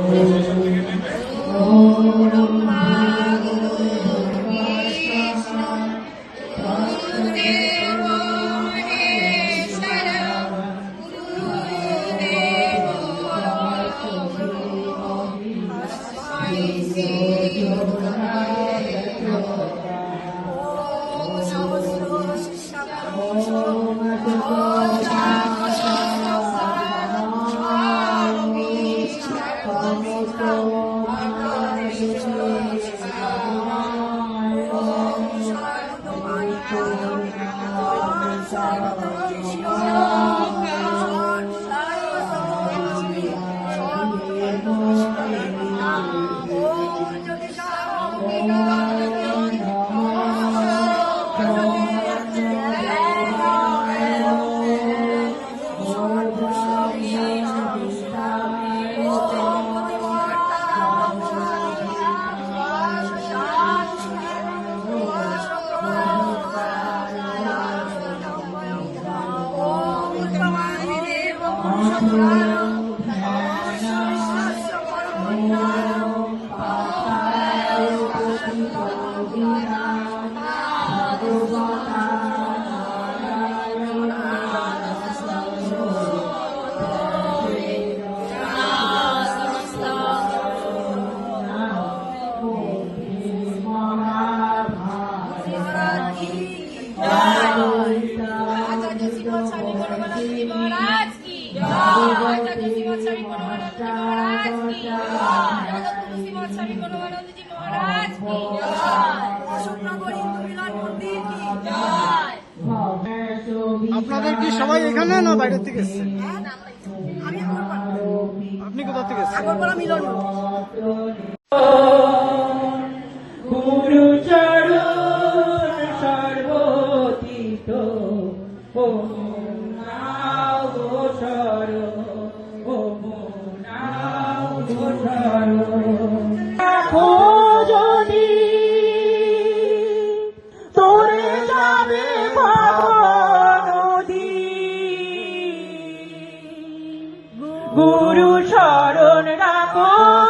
Mm-hmm. Lord. সবাই এখানে না বাইরের থেকে এসছে? আপনি কোথা থেকে এসছেন? গুরু শরণ রাখো।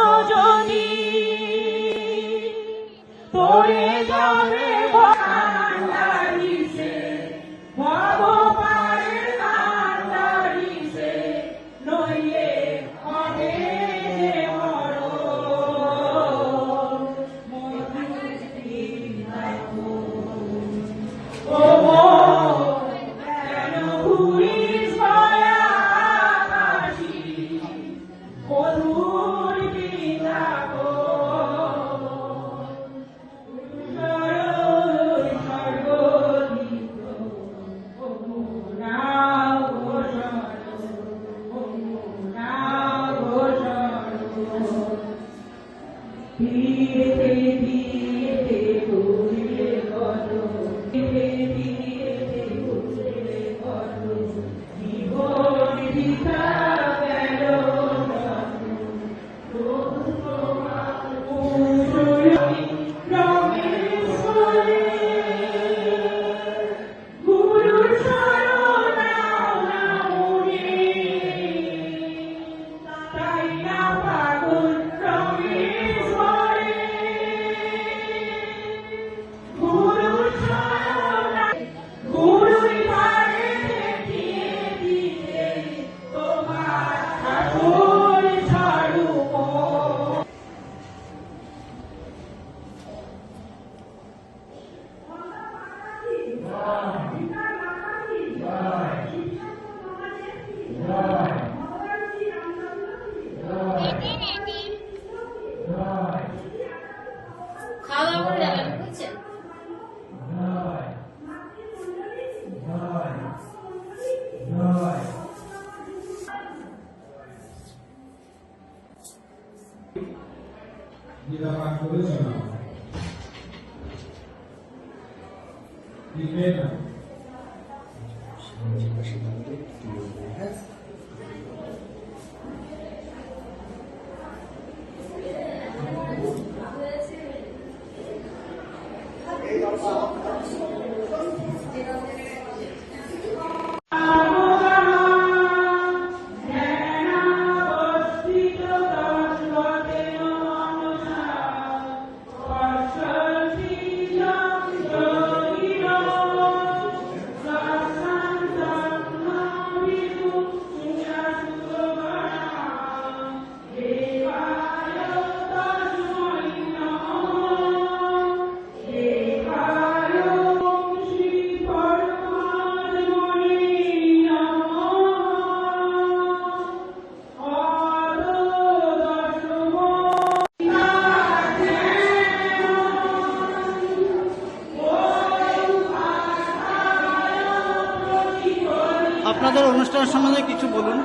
অনুষ্ঠানের সম্বন্ধে কিছু বলুন।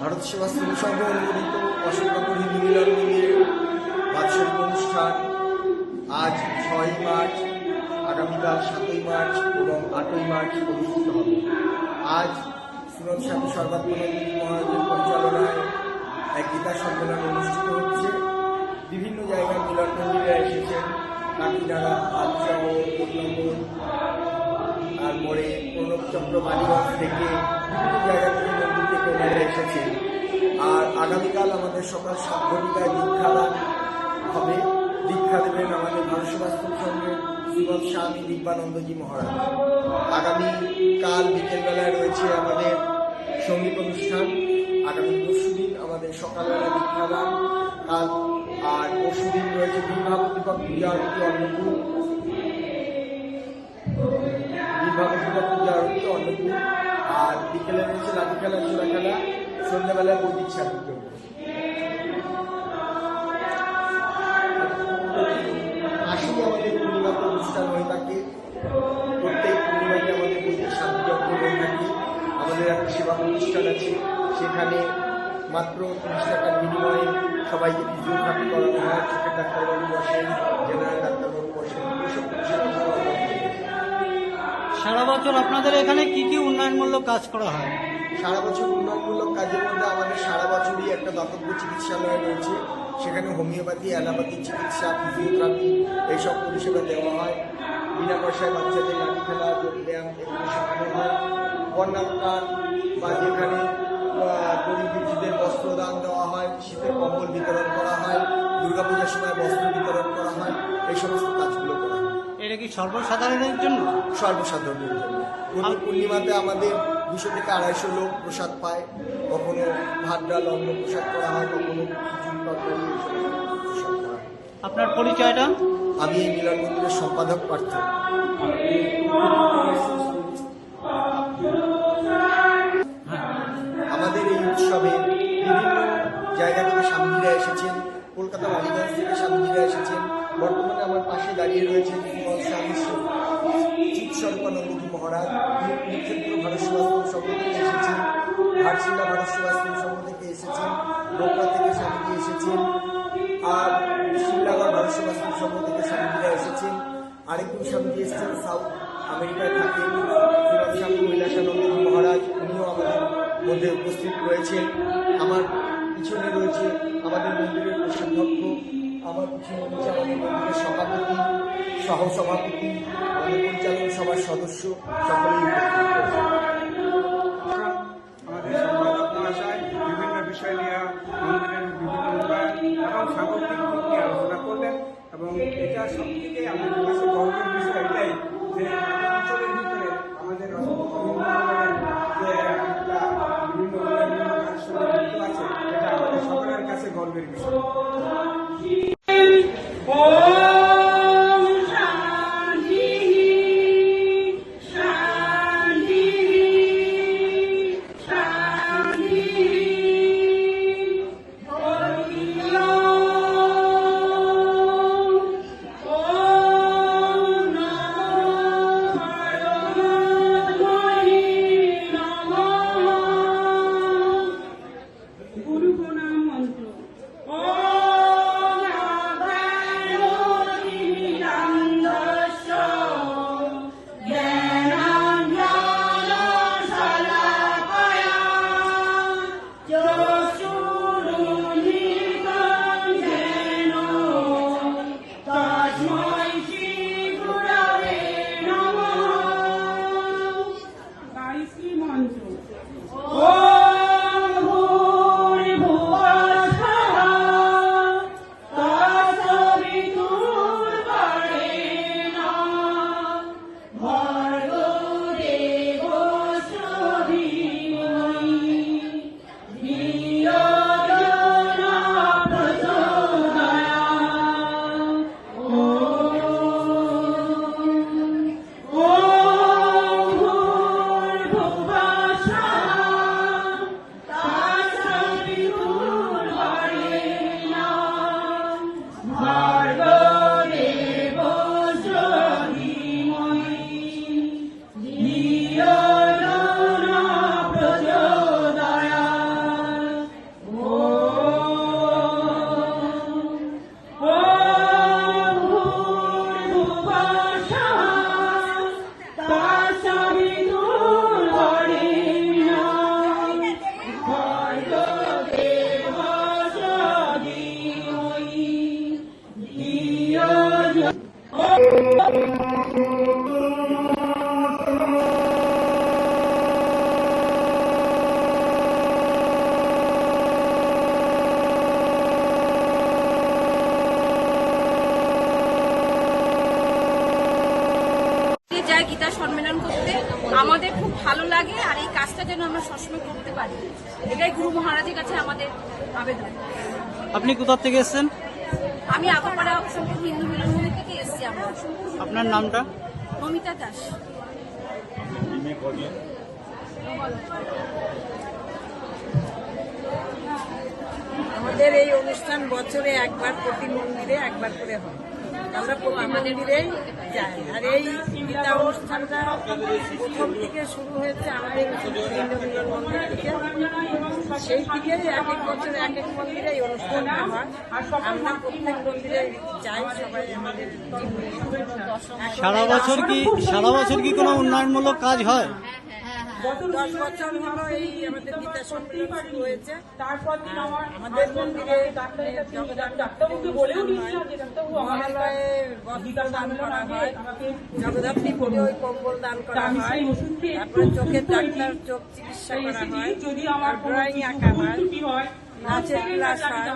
ভারত সেবাশ্রম সংঘ অনুমোদিত অশোকনগর হিন্দু মিলন মন্দিরের বাৎসরিক অনুষ্ঠান। আজ ছয় মার্চ, আগামীকাল সাতই মার্চ এবং আটই মার্চ অনুষ্ঠিত হবে। আজ সুরত স্বামী মহারাজের পরিচালনায় এক গীতা সম্মেলন অনুষ্ঠিত হচ্ছে। বিভিন্ন জায়গায় মিলন মন্দিরে এসেছেন কাকিনাড়া কোটনগর তারপরে প্রণবচন্দ্র মালিগঞ্জ থেকে বিভিন্ন জায়গা থেকে মন্দির থেকে ওনারা আর আগামীকাল আমাদের সকাল সাত ঘটিকায় দীক্ষাদান হবে। দীক্ষা দেবেন আমাদের ভারত সেবাশ্রম সঙ্গের স্বামী দিব্যানন্দজি মহারাজ। আগামীকাল বিকেলবেলায় রয়েছে আমাদের সংগীত অনুষ্ঠান। আগামী পরশুদিন আমাদের সকালবেলা দীক্ষাদান। কাল আর পরশুদিন রয়েছে দুর্গাবতীপক পূজা আরতি খেলা চোরা খেলা, সন্ধ্যাবেলায় বৈদিক সাহিত্য আসলে আমাদের অনুষ্ঠান হয়ে থাকে। আমাদের আমাদের একটা সেবা অনুষ্ঠান আছে। সেখানে মাত্র। সারা বছর আপনাদের এখানে কি কি উন্নয়নমূলক কাজ করা হয়? সারা বছর উন্নয়নমূলক কাজের মধ্যে আমাদের সারা বছরই একটা দাতব্য চিকিৎসালয় রয়েছে। সেখানে হোমিওপ্যাথি অ্যালোপ্যাথি চিকিৎসা ফিজিওথেরাপি এইসব পরিষেবা দেওয়া হয়। বিনা পয়সায় বাচ্চাদের লাঠি খেলা যোগব্যায়াম এগুলো শেখানো হয়। কন্যাকার বা যেখানে গরিব দুঃখীদের বস্ত্রদান দেওয়া হয় শীতের কম্বল বিতরণ করা হয় দুর্গাপূজার সময় বস্ত্র বিতরণ করা হয় এই সমস্ত কাজগুলো করা হয়। এটা কি সর্বসাধারণের জন্য? সর্বসাধারণের জন্য। প্রতি পূর্ণিমাতে আমাদের দুশো থেকে আড়াইশো লোক প্রসাদ পায় কখনো ভাত ডাল অন্ন প্রসাদ করা হয় কখনো খিচুড়ি তরকারি প্রসাদ করা হয়। আপনার পরিচয়টা? আমি এই মিলন মন্দিরের সম্পাদক পার্থ আমাদের এই উৎসবে বিভিন্ন জায়গা থেকে স্বামীরা এসেছেন কলকাতা মালিগঞ্জ থেকে স্বামীরা এসেছেন। বর্তমানে আমার পাশে দাঁড়িয়ে রয়েছেন স্বামী স্বরূপানন্দজি মহারাজ নক্ষত্র ভারত সেবাশ্রম থেকে এসেছেন ঘাটশিলা ভারত সেবাশ্রম সংঘ থেকে এসেছেন বোকরা থেকে স্বামীজি এসেছেন, আর শিবনগর ভারত সেবাশ্রম সংঘ থেকে স্বামীজিরা এসেছেন। আরেকজন স্বামীজি এসেছেন সাউথ আমেরিকায় থাকেন শ্রীমৎ স্বামী কৈলাসানন্দজি মহারাজ, উনিও আমাদের মধ্যে উপস্থিত রয়েছেন। আমার পিছনে রয়েছে আমাদের মন্দিরের কোষাধ্যক্ষ আমার রয়েছে আমাদের মন্দিরের সভাপতি, সহসভাপতি আমাদের পরিচালন সভার সদস্য সকলেই বিভিন্ন বিষয় নিয়ে আলোচনা করলেন এবং এটা সব থেকে আমাদের কাছে যে অঞ্চলের ভিতরে আমাদের বিভিন্ন আছে আমাদের কাছে গর্বের বিষয়। যায় গীতা সম্মেলন করতে আমাদের খুব ভালো লাগে আর এই কাজটা যেন আমরা সবসময় করতে পারি। এটাই গুরু মহারাজের কাছে আমাদের আবেদন। আপনি কোথা থেকে এসেছেন? আমি অসংখ্য হিন্দু মিলন মন্দির থেকে এসেছি আমরা আপনার নামটা? নমিতা দাস। আমাদের এই অনুষ্ঠান বছরে একবার প্রতি মন্দিরে একবার করে হয়। আমরা মন্দিরেই যাই। আর এই অনুষ্ঠানটা প্রথম থেকে শুরু হয়েছে আমাদের সেই থেকে এক এক বছর এক এক মন্দিরে হয়। প্রত্যেক মন্দিরে যাই, সবাই আমাদের সারা বছর কি সারা বছর কি কোনো উন্নয়নমূলক কাজ হয়? দশ বছর হলো এই আমাদের গীতা সম্মেলন শুরু হয়েছে। আমাদের মন্দিরে মহালয়ে বস্ত্র দান করা হয়। জগদ্ধাত্রী পরে ওই কম্বল দান করা হয়। তারপরে চোখের ডাক্তার চোখ চিকিৎসা করা হয়। ড্রয়িং আঁকা হয়। নাচের ক্লাস হয়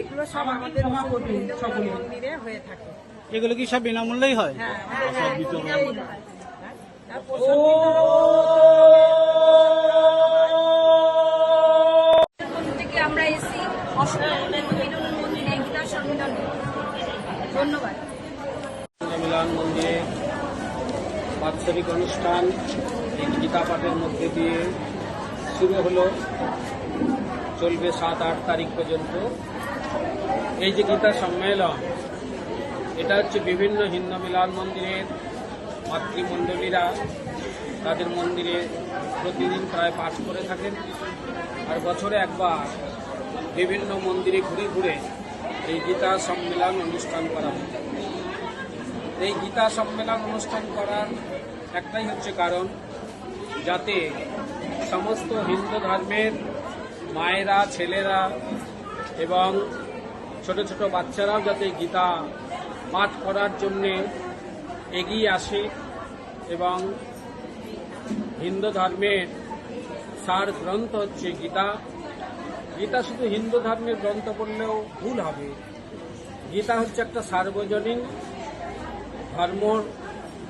এগুলো সব আমাদের মন্দিরে হয়ে থাকে। এগুলো কি সব বিনামূল্যেই হয়? হ্যাঁ। বাৎসরিক অনুষ্ঠান এই গীতা পাঠের মধ্যে দিয়ে শুরু হলো চলবে সাত আট তারিখ পর্যন্ত এই যে গীতা সম্মেলন, এটা হচ্ছে বিভিন্ন হিন্দু মিলন মন্দিরের মাতৃমণ্ডলীরা তাদের মন্দিরে প্রতিদিন প্রায় পাঠ করে থাকেন। আর বছরে একবার বিভিন্ন মন্দিরে ঘুরে ঘুরে এই গীতা সম্মেলন অনুষ্ঠান করা হয়। এই গীতা সম্মেলন অনুষ্ঠান করার একটাই হচ্ছে কারণ, যাতে সমস্ত হিন্দু ধর্মের মায়েরা, ছেলেরা এবং ছোট ছোট বাচ্চারাও যাতে গীতা পাঠ করার জন্যে এগিয়ে আসে এবং হিন্দু ধর্মের সার গ্রন্থ হচ্ছে গীতা। গীতা শুধু হিন্দু ধর্মের গ্রন্থ বললেও ভুল হবে। গীতা হচ্ছে একটা সার্বজনীন ধর্মর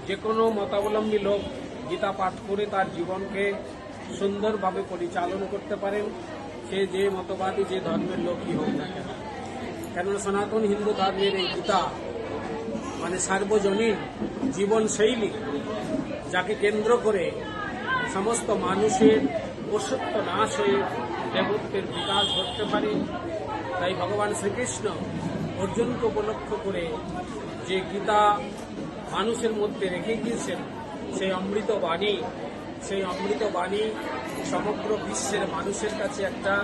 যে কোনো মতাবলম্বী লোক গীতা পাঠ করে তার জীবনকে সুন্দরভাবে পরিচালন করতে পারেন। সে যে মতবাদী, যে ধর্মের লোকই হোক না কেন। কেননা সনাতন হিন্দু ধর্মের এই গীতা মানে সার্বজনীন জীবনশৈলী, যাকে কেন্দ্র করে সমস্ত মানুষের অসত্য নাশ হয়ে দেবত্বের বিকাশ ঘটতে পারে। তাই ভগবান শ্রীকৃষ্ণ অর্জুনকে উপলক্ষ করে যে গীতা মানুষের মধ্যে রেখে গিয়েছেন, সেই অমৃত বাণী, সেই অমৃত বাণী সমগ্র বিশ্বের মানুষের কাছে একটা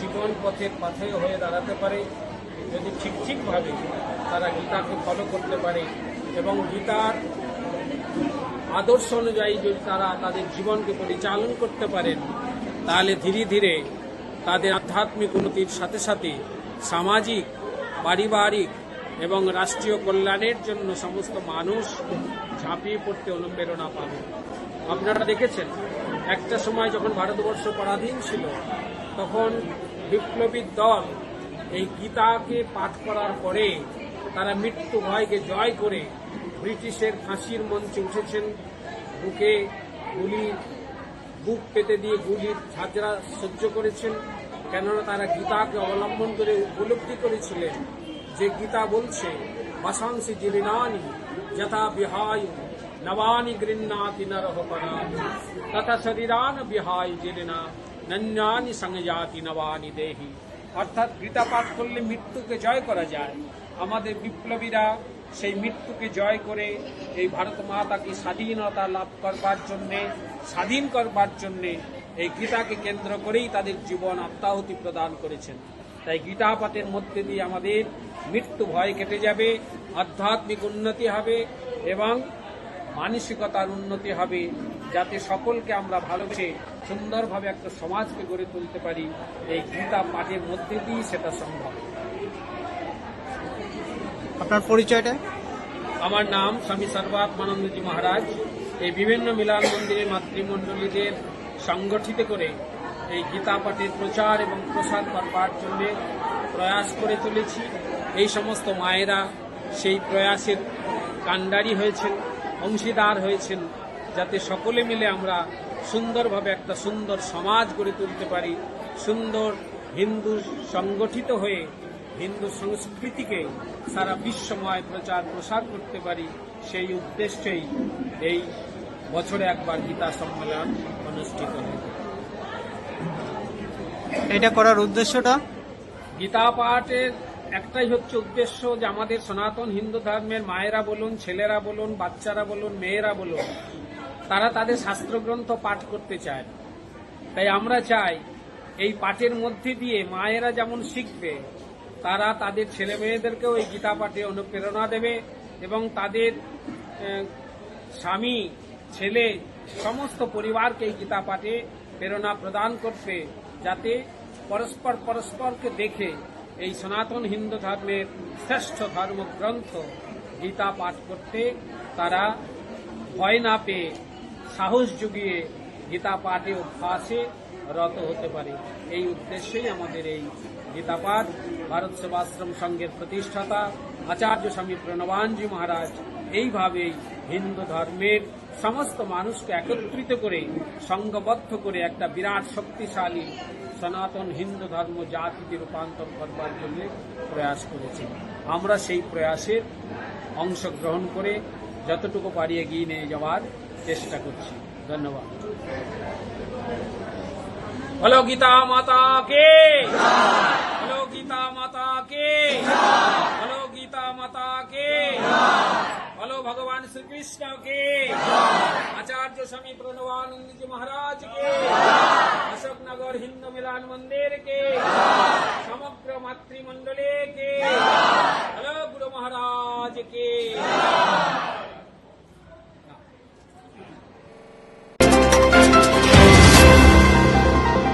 জীবন পথের পাথেয় হয়ে দাঁড়াতে পারে। যদি ঠিক ঠিকভাবে তারা গীতাকে ফলো করতে পারে এবং গীতার আদর্শ অনুযায়ী যদি তারা তাদের জীবনকে পরিচালন করতে পারেন, তাহলে ধীরে ধীরে তাদের আধ্যাত্মিক উন্নতির সাথে সাথে সামাজিক, পারিবারিক এবং রাষ্ট্রীয় কল্যাণের জন্য সমস্ত মানুষ ঝাঁপিয়ে পড়তে অনুপ্রেরণা পাবে। আপনারা দেখেছেন, একটা সময় যখন ভারতবর্ষ পরাধীন ছিল, তখন বিপ্লবী দল এই গীতাকে পাঠ করার পরে তারা মৃত্যু ভয়কে জয় করে ব্রিটিশের ফাঁসির মঞ্চে উঠেছেন। বুকে গুলি, বুক পেতে দিয়ে গুলির ঝাঁঝরা সহ্য করেছেন। কেননা তারা গীতাকে অবলম্বন করে উপলব্ধি করেছিলেন যে গীতা বলছে, বসাংসি জীর্ণানি যথা বিহায় নবানি গৃহ্ণাতি নরহ পরাণি তথা শরীরান বিহায় জীর্ণা, নন্যানি সংজাতি নবানি দেহি। অর্থাৎ গীতা পাঠ করলে মৃত্যুকে জয় করা যায়। আমাদের বিপ্লবীরা সেই মৃত্যুকে জয় করে এই ভারত মাতাকে স্বাধীনতা লাভ করবার জন্যে, স্বাধীন করবার জন্যে এই গীতাকে কেন্দ্র করেই তাদের জীবন আত্মাহুতি প্রদান করেছেন। তাই গীতা পাঠের মধ্যে দিয়ে আমাদের মৃত্যু ভয় কেটে যাবে, আধ্যাত্মিক উন্নতি হবে এবং মানসিকতার উন্নতি হবে যাতে সকলকে আমরা ভালোবেসে সুন্দরভাবে একটা সমাজকে গড়ে তুলতে পারি। এই গীতা পাঠের মধ্যে দিয়েই সেটা সম্ভব। আপনার পরিচয়টা? আমার নাম স্বামী সর্বাত্মানন্দজি মহারাজ। এই বিভিন্ন মিলান মন্দিরের মাতৃমণ্ডলীদের সংগঠিত করে এই গীতা পাঠের প্রচার এবং প্রসার করবার জন্য প্রয়াস করে চলেছি এই সমস্ত মায়েরা সেই প্রয়াসের কাণ্ডারি হয়েছেন, অংশীদার হয়েছেন, যাতে সকলে মিলে আমরা সুন্দরভাবে একটা সুন্দর সমাজ গড়ে তুলতে পারি, সুন্দর হিন্দু সংগঠিত হয়ে হিন্দু সংস্কৃতিকে সারা বিশ্বময় প্রচার প্রসার করতে পারি সেই উদ্দেশ্যেই এই বছরে একবার গীতা সম্মেলন অনুষ্ঠিত হয় এটা করার উদ্দেশ্যটা? গীতা পাঠের একটাই হচ্ছে উদ্দেশ্য যে আমাদের সনাতন হিন্দু ধর্মের মায়েরা বলুন ছেলেরা বলুন বাচ্চারা বলুন মেয়েরা বলুন তারা তাদের শাস্ত্রগ্রন্থ পাঠ করতে চায়। তাই আমরা চাই এই পাঠের মধ্যে দিয়ে মায়েরা যেমন শিখবে তারা তাদের ছেলে মেয়েদেরকেও এই গীতা পাঠে অনুপ্রেরণা দেবে এবং তাদের স্বামী, ছেলে, সমস্ত পরিবারকে এই গীতা পাঠে প্রেরণা প্রদান করবে যাতে পরস্পর পরস্পরকে দেখে এই সনাতন হিন্দু ধর্মের শ্রেষ্ঠ ধর্মগ্রন্থ গীতা পাঠ করতে তারা ভয় না পেয়ে সাহস জুগিয়ে গীতা পাঠে অভ্যাসে রত হতে পারে। এই উদ্দেশ্যেই আমাদের এই গীতা পাঠ ভারত সেবাশ্রম সংঘের প্রতিষ্ঠাতা আচার্য স্বামী প্রণবানজি মহারাজ এইভাবেই হিন্দু ধর্মের সমস্ত মানুষকে একত্রিত করে, সংঘবদ্ধ করে একটা বিরাট শক্তিশালী সনাতন হিন্দু ধর্ম জাতিতে রূপান্তর করবার জন্য প্রয়াস করেছেন আমরা সেই প্রয়াসের অংশগ্রহণ করে যতটুকু পারি এগিয়ে নিয়ে যাওয়ার চেষ্টা করছি। ধন্যবাদ। बोलो गीता माता के। बोलो गीता माता के। बोलो गीता माता के। बोलो भगवान श्री कृष्ण के। आचार्य स्वामी प्रणवानंद जी महाराज के। अशोक नगर हिंदू मिलान मंदिर के। समग्र मातृमंडले के। बोलो गुरु महाराज के।